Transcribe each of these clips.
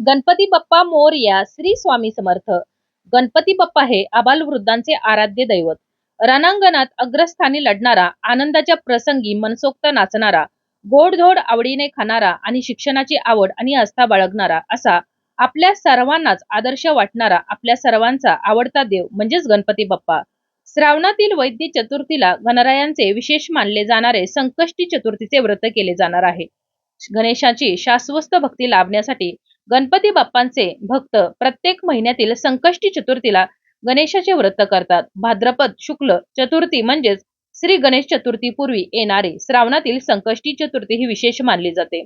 गणपती बाप्पा मोरया श्री स्वामी समर्थ. गणपती बाप्पा हे आबालवृद्धांचे आराध्य दैवत. रणांगणात अग्रस्थानी लढणारा आनंदाच्या प्रसंगी मनसोक्त नाचणारा गोडधोड आवडीने खाणारा आणि शिक्षणाची आवड आणि आस्था बाळगणारा असा आपल्या सर्वांनाच आदर्श वाटणारा आपल्या सर्वांचा आवडता देव म्हणजेच गणपती बाप्पा. श्रावणातील वैद्य चतुर्थीला गणरायांचे विशेष मानले जाणारे संकष्टी चतुर्थीचे व्रत केले जाणार आहे. गणेशाची शाश्वत भक्ती लाभण्यासाठी गणपती बाप्पांचे भक्त प्रत्येक महिन्यातील संकष्टी चतुर्थीला गणेशाचे व्रत करतात. भाद्रपद शुक्ल चतुर्थी म्हणजेच श्री गणेश चतुर्थी पूर्वी येणारी श्रावणातील संकष्टी चतुर्थी ही विशेष मानली जाते.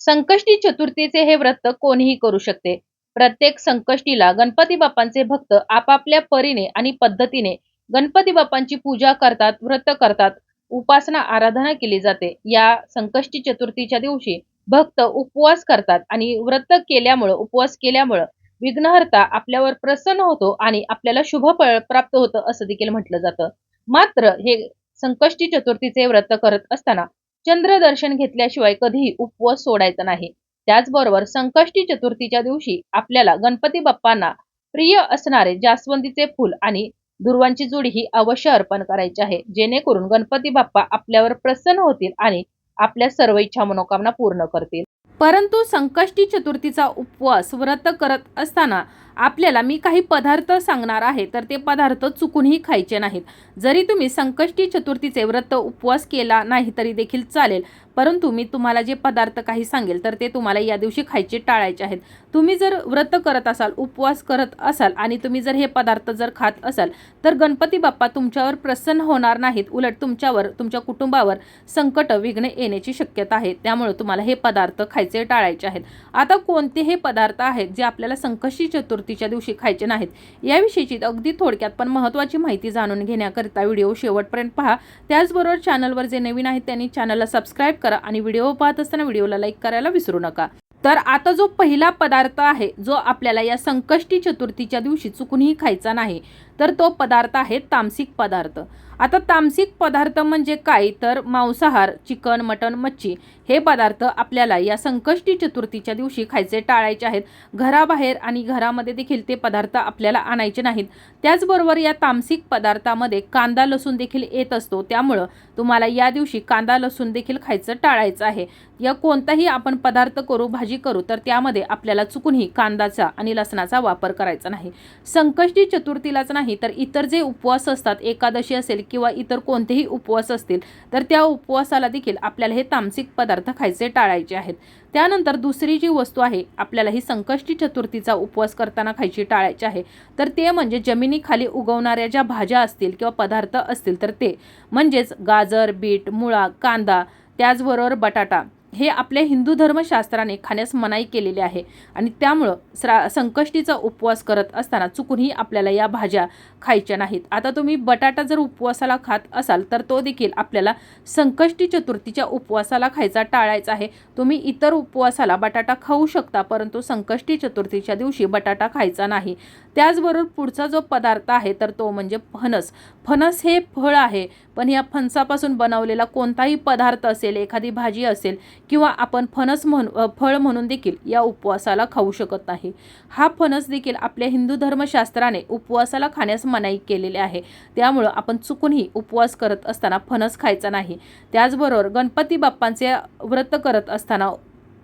संकष्टी चतुर्थीचे हे व्रत कोणीही करू शकते. प्रत्येक संकष्टीला गणपती बाप्पांचे भक्त आपापल्या परीने आणि पद्धतीने गणपती बाप्पांची पूजा करतात व्रत करतात उपासना आराधना केली जाते. या संकष्टी चतुर्थीच्या दिवशी भक्त उपवास करतात आणि व्रत केल्यामुळं उपवास केल्यामुळं विघ्नहर्ता आपल्यावर प्रसन्न होतो आणि आपल्याला शुभ फळ प्राप्त होतं असं देखील म्हटलं जातं. मात्र हे संकष्टी चतुर्थीचे व्रत करत असताना चंद्र दर्शन घेतल्याशिवाय कधीही उपवास सोडायचा नाही. त्याचबरोबर संकष्टी चतुर्थीच्या दिवशी आपल्याला गणपती बाप्पांना प्रिय असणारे जास्वंदीचे फूल आणि दुर्वांची जोडी ही अवश्य अर्पण करायची आहे. जेणेकरून गणपती बाप्पा आपल्यावर प्रसन्न होतील आणि आपल्या सर्व इच्छा मनोकामना पूर्ण करतील. परंतु संकष्टी चतुर्थीचा उपवास व्रत करत असताना आपल्याला मी काही पदार्थ सांगणार आहे तर ते पदार्थ चुकूनही खायचे नाहीत. जरी तुम्ही संकष्टी चतुर्थीचे व्रत उपवास केला नाही तरी देखील चालेल. परंतु मी तुम्हाला जे पदार्थ काही सांगेल तर ते तुम्हाला या दिवशी खायचे टाळायचे आहेत. तुम्ही जर व्रत करत असाल उपवास करत असाल आणि तुम्ही जर हे पदार्थ जर खात असाल तर गणपती बाप्पा तुमच्यावर प्रसन्न होणार नाहीत. उलट तुमच्यावर तुमच्या कुटुंबावर संकट विघ्न येण्याची शक्यता आहे. त्यामुळे तुम्हाला हे पदार्थ खायचे टाळायचे आहेत. आता कोणते हे पदार्थ आहेत जे आपल्याला संकष्टी चतुर्थीच्या दिवशी खायचे नाहीत. याविषयीची अगदी थोडक्यात पण महत्त्वाची माहिती जाणून घेण्याकरिता व्हिडिओ शेवटपर्यंत पहा. त्याचबरोबर चॅनलवर जे नवीन आहेत त्यांनी चॅनलला सबस्क्राईब करा आणि व्हिडिओ पाहत असताना व्हिडिओला लाईक करायला विसरू नका. तर आता जो पहिला पदार्थ आहे जो आपल्याला या संकष्टी चतुर्थीच्या दिवशी चुकूनही खायचा नाही तर तो पदार्थ आहे तामसिक पदार्थ. आता तामसिक पदार्थ म्हणजे काय? तर मांसाहार चिकन मटन मच्छी हे पदार्थ आपल्याला या संकष्टी चतुर्थीच्या दिवशी खायचे टाळायचे आहेत. घराबाहेर आणि घरामध्ये देखील ते पदार्थ आपल्याला आणायचे नाहीत. त्याचबरोबर या तामसिक पदार्थामध्ये कांदा लसूण देखील येत असतो. त्यामुळं तुम्हाला या दिवशी कांदा लसूण देखील खायचं टाळायचं आहे. या कोणताही आपण पदार्थ करू भाजी करू तर त्यामध्ये आपल्याला चुकूनही कांदाचा आणि लसणाचा वापर करायचा नाही. संकष्टी चतुर्थीलाच नाही तर इतर जे उपवास असतात एकादशी असेल किंवा इतर कोणतेही उपवास असतील तर त्या उपवासाला देखील आपल्याला हे तामसिक पदार्थ खायचे टाळायचे आहेत. त्यानंतर दुसरी जी वस्तू आहे आपल्याला ही संकष्टी चतुर्थीचा उपवास करताना खायची टाळायची आहे. तर ते म्हणजे जमिनीखाली उगवणाऱ्या ज्या भाज्या असतील किंवा पदार्थ असतील तर ते म्हणजेच गाजर बीट मुळा कांदा त्याचबरोबर बटाटा. हे आपल्या हिंदू धर्मशास्त्राने खाण्यास मनाई केलेली आहे आणि त्यामुळं श्रा संकष्टीचा उपवास करत असताना चुकूनही आपल्याला या भाज्या खायच्या नाहीत. आता तुम्ही बटाटा जर उपवासाला खात असाल तर तो देखील आपल्याला संकष्टी चतुर्थीच्या उपवासाला खायचा टाळायचा आहे. तुम्ही इतर उपवासाला बटाटा खाऊ शकता परंतु संकष्टी चतुर्थीच्या दिवशी बटाटा खायचा नाही. त्याचबरोबर पुढचा जो पदार्थ आहे तर तो म्हणजे फणस. फणस हे फळ आहे पण या फणसापासून बनवलेला कोणताही पदार्थ असेल एखादी भाजी असेल किंवा आपण फणस म्हण फळ म्हणून देखील या उपवासाला खाऊ शकत नाही. हा फणस देखील आपल्या हिंदू धर्मशास्त्राने उपवासाला खाण्यास मनाई केलेले आहे. त्यामुळं आपण चुकूनही उपवास करत असताना फणस खायचा नाही. त्याचबरोबर गणपती बाप्पांचे व्रत करत असताना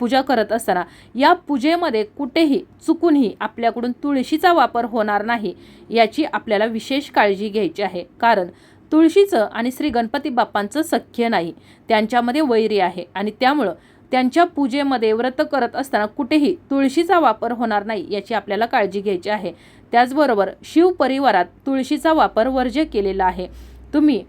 पूजा करत असताना या पूजेमध्ये कुठेही चुकूनही आपल्याकडून तुळशीचा वापर होणार नाही याची आपल्याला विशेष काळजी घ्यायची आहे. कारण तुळशीचं आणि श्री गणपती बाप्पांचं सख्य नाही. त्यांच्यामध्ये वैरी आहे आणि त्यामुळं त्यांच्या पूजेमध्ये व्रत करत असताना कुठेही तुळशीचा वापर होणार नाही याची आपल्याला काळजी घ्यायची आहे. त्याचबरोबर शिव परिवारात तुळशीचा वापर वर्ज्य केलेला आहे. तुम्ही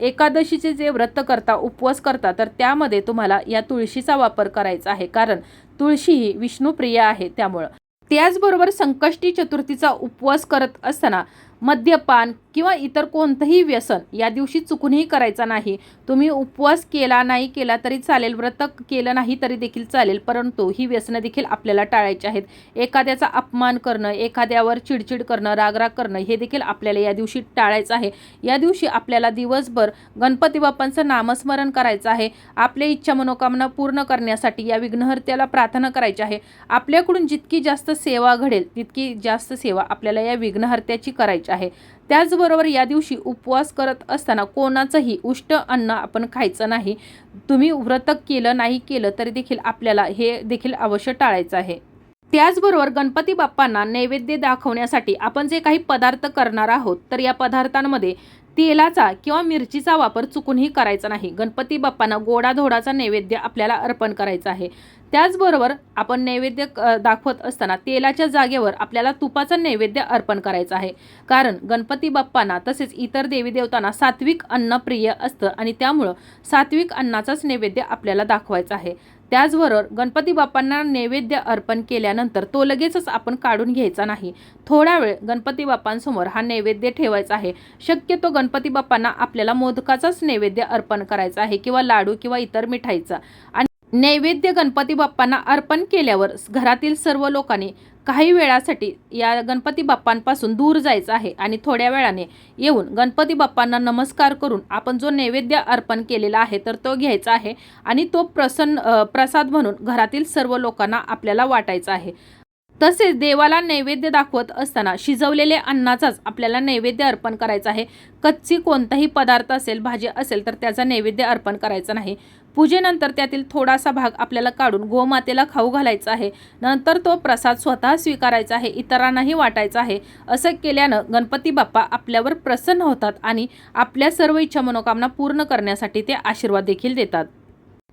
एकादशीचे जे व्रत करता उपवास करता तर त्यामध्ये तुम्हाला या तुळशीचा वापर करायचा आहे. कारण तुळशी ही विष्णुप्रिय आहे त्यामुळं. त्याचबरोबर संकष्टी चतुर्थीचा उपवास करत असताना मद्यपान किंवा इतर कोणतंही व्यसन या दिवशी चुकूनही करायचा नाही. तुम्ही उपवास केला नाही केला तरी चालेल व्रत केलं नाही तरी देखील चालेल परंतु ही व्यसनं देखील आपल्याला टाळायची आहेत. एखाद्याचा अपमान करणं एखाद्यावर चिडचिड करणं रागराग करणं हे देखील आपल्याला या दिवशी टाळायचं आहे. या दिवशी आपल्याला दिवसभर गणपती बाप्पांचं नामस्मरण करायचं आहे. आपल्या इच्छा मनोकामना पूर्ण करण्यासाठी या विघ्नहर्त्याला प्रार्थना करायची आहे. आपल्याकडून जितकी जास्त सेवा घडेल तितकी जास्त सेवा आपल्याला या विघ्नहर्त्याची करायची आहे. त्याचबरोबर या दिवशी उपवास करत असताना कोणाचंही उष्ट अन्न आपण खायचं नाही. तुम्ही व्रत केलं नाही केलं तरी देखील आपल्याला हे देखील अवश्य टाळायचं आहे. त्याचबरोबर गणपती बाप्पांना नैवेद्य दाखवण्यासाठी आपण जे काही पदार्थ करणार आहोत तर या पदार्थांमध्ये तेलाचा किंवा मिरचीचा वापर चुकूनही करायचा नाही. गणपती बाप्पांना गोडाधोडाचा नैवेद्य आपल्याला अर्पण करायचा आहे. त्याचबरोबर आपण नैवेद्य क- दाखवत असताना तेलाच्या जागेवर आपल्याला तुपाचा नैवेद्य अर्पण करायचा आहे. कारण गणपती बाप्पांना तसेच इतर देवी देवतांना सात्विक अन्न प्रिय असतं आणि त्यामुळं सात्विक अन्नाचाच नैवेद्य आपल्याला दाखवायचा आहे. त्याचबरोबर गणपती बाप्पांना नैवेद्य अर्पण केल्यानंतर तो लगेचच आपण काढून घ्यायचा नाही. थोडा वेळ गणपती बाप्पांसमोर हा नैवेद्य ठेवायचा आहे. शक्यतो गणपती बाप्पांना आपल्याला मोदकाचाच नैवेद्य अर्पण करायचा आहे किंवा लाडू किंवा इतर मिठाईचा. आणि नैवेद्य गणपती बाप्पांना अर्पण केल्यावर घरातील सर्व लोकांनी काही वेळासाठी या गणपती बाप्पांपासून दूर जायचं आहे आणि थोड्या वेळाने येऊन गणपती बाप्पांना नमस्कार करून आपण जो नैवेद्य अर्पण केलेला आहे तर तो घ्यायचा आहे आणि तो प्रसन्न प्रसाद म्हणून घरातील सर्व लोकांना आपल्याला वाटायचा आहे. तसेच देवाला नैवेद्य दाखवत असताना शिजवलेले अन्नाचाच आपल्याला नैवेद्य अर्पण करायचा आहे. कच्ची कोणताही पदार्थ असेल भाजी असेल तर त्याचा नैवेद्य अर्पण करायचा नाही. पूजेनंतर त्यातील थोडासा भाग आपल्याला काढून गोमातेला खाऊ घालायचा आहे. नंतर तो प्रसाद स्वतः स्वीकारायचा आहे इतरांनाही वाटायचा आहे. असं केल्यानं गणपती बाप्पा आपल्यावर प्रसन्न होतात आणि आपल्या सर्व इच्छा मनोकामना पूर्ण करण्यासाठी ते आशीर्वाद देखील देतात.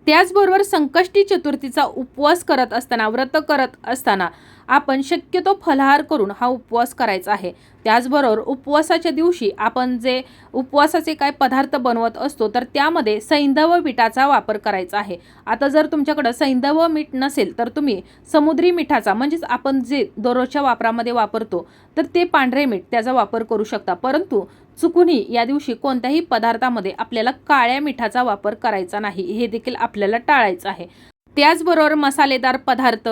त्याचबरोबर संकष्टी चतुर्थीचा उपवास करत असताना व्रत करत असताना आपण शक्यतो फलाहार करून हा उपवास करायचा आहे. त्याचबरोबर उपवासाच्या दिवशी आपण जे उपवासाचे काय पदार्थ बनवत असतो तर त्यामध्ये सैंधव मिठाचा वापर करायचा आहे. आता जर तुमच्याकडं सैंधव मीठ नसेल तर तुम्ही समुद्री मिठाचा म्हणजेच आपण जे दररोजच्या वापरामध्ये वापरतो तर ते पांढरे मीठ त्याचा वापर करू शकता. परंतु चुकूनही या दिवशी कोणत्याही पदार्थामध्ये आपल्याला काळ्या मिठाचा वापर करायचा नाही. हे देखील आपल्याला टाळायचं आहे. त्याचबरोबर मसालेदार पदार्थ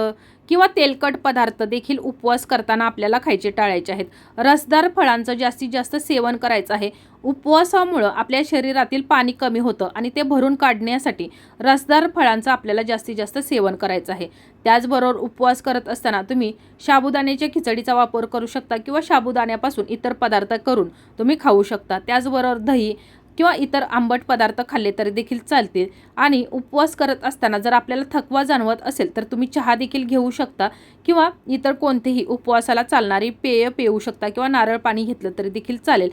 किंवा तेलकट पदार्थ देखील उपवास करताना आपल्याला खायचे टाळायचे आहेत. रसदार फळांचं जास्तीत जास्त सेवन करायचं आहे. उपवासामुळं आपल्या शरीरातील पाणी कमी होतं आणि ते भरून काढण्यासाठी रसदार फळांचं आपल्याला जास्तीत जास्त सेवन करायचं आहे. त्याचबरोबर उपवास करत असताना तुम्ही साबुदाण्याच्या खिचडीचा वापर करू शकता किंवा साबुदाण्यापासून इतर पदार्थ करून तुम्ही खाऊ शकता. त्याचबरोबर दही किंवा इतर आंबट पदार्थ खाल्ले तरी देखील चालतील. आणि उपवास करत असताना जर आपल्याला थकवा जाणवत असेल तर तुम्ही चहा देखील घेऊ शकता किंवा इतर कोणतेही उपवासाला चालणारी पेय पिऊ शकता किंवा नारळ पाणी घेतलं तरी देखील चालेल.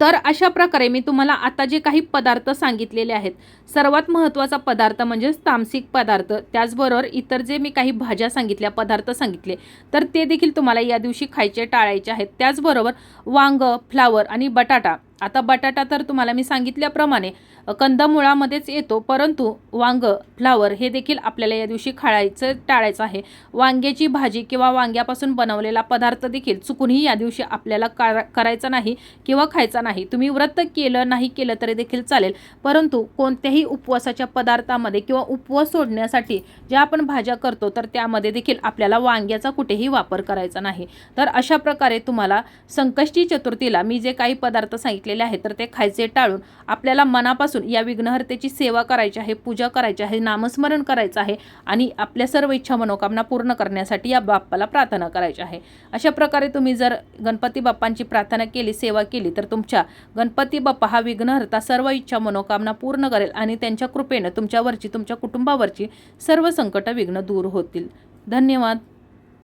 तर अशा प्रकारे मी तुम्हाला आता जे काही पदार्थ सांगितलेले आहेत सर्वात महत्त्वाचा पदार्थ म्हणजेच तामसिक पदार्थ त्याचबरोबर इतर जे मी काही भाज्या सांगितल्या पदार्थ सांगितले तर ते देखील तुम्हाला या दिवशी खायचे टाळायचे आहेत. त्याचबरोबर वांग फ्लावर आणि बटाटा. आता बटाटा तर तुम्हाला मी सांगितल्याप्रमाणे कंदमुळामध्येच येतो परंतु वांग फ्लावर हे देखील आपल्याला या दिवशी खाळायचं टाळायचं आहे. वांग्याची भाजी किंवा वांग्यापासून बनवलेला पदार्थ देखील चुकूनही या दिवशी आपल्याला करायचा नाही किंवा खायचा नाही. तुम्ही व्रत केलं नाही केलं तरी देखील चालेल. परंतु कोणत्याही उपवासाच्या पदार्थामध्ये किंवा उपवास सोडण्यासाठी ज्या आपण भाज्या करतो तर त्यामध्ये देखील आपल्याला वांग्याचा कुठेही वापर करायचा नाही. तर अशा प्रकारे तुम्हाला संकष्टी चतुर्थीला मी जे काही पदार्थ सांगितलेले आहेत तर ते खायचे टाळून आपल्याला मनापासून या विघ्नहर्तेची सेवा करायची आहे पूजा करायची आहे नामस्मरण करायचं आहे आणि आपल्या सर्व इच्छा मनोकामना पूर्ण करण्यासाठी या बाप्पाला प्रार्थना करायची आहे. अशा प्रकारे तुम्ही जर गणपती बाप्पांची प्रार्थना केली सेवा केली तर तुमच्या गणपती बाप्पा हा विघ्नहर्ता सर्व इच्छा मनोकामना पूर्ण करेल आणि त्यांच्या कृपेनं तुमच्यावरची तुमच्या कुटुंबावरची सर्व संकट विघ्न दूर होतील. धन्यवाद.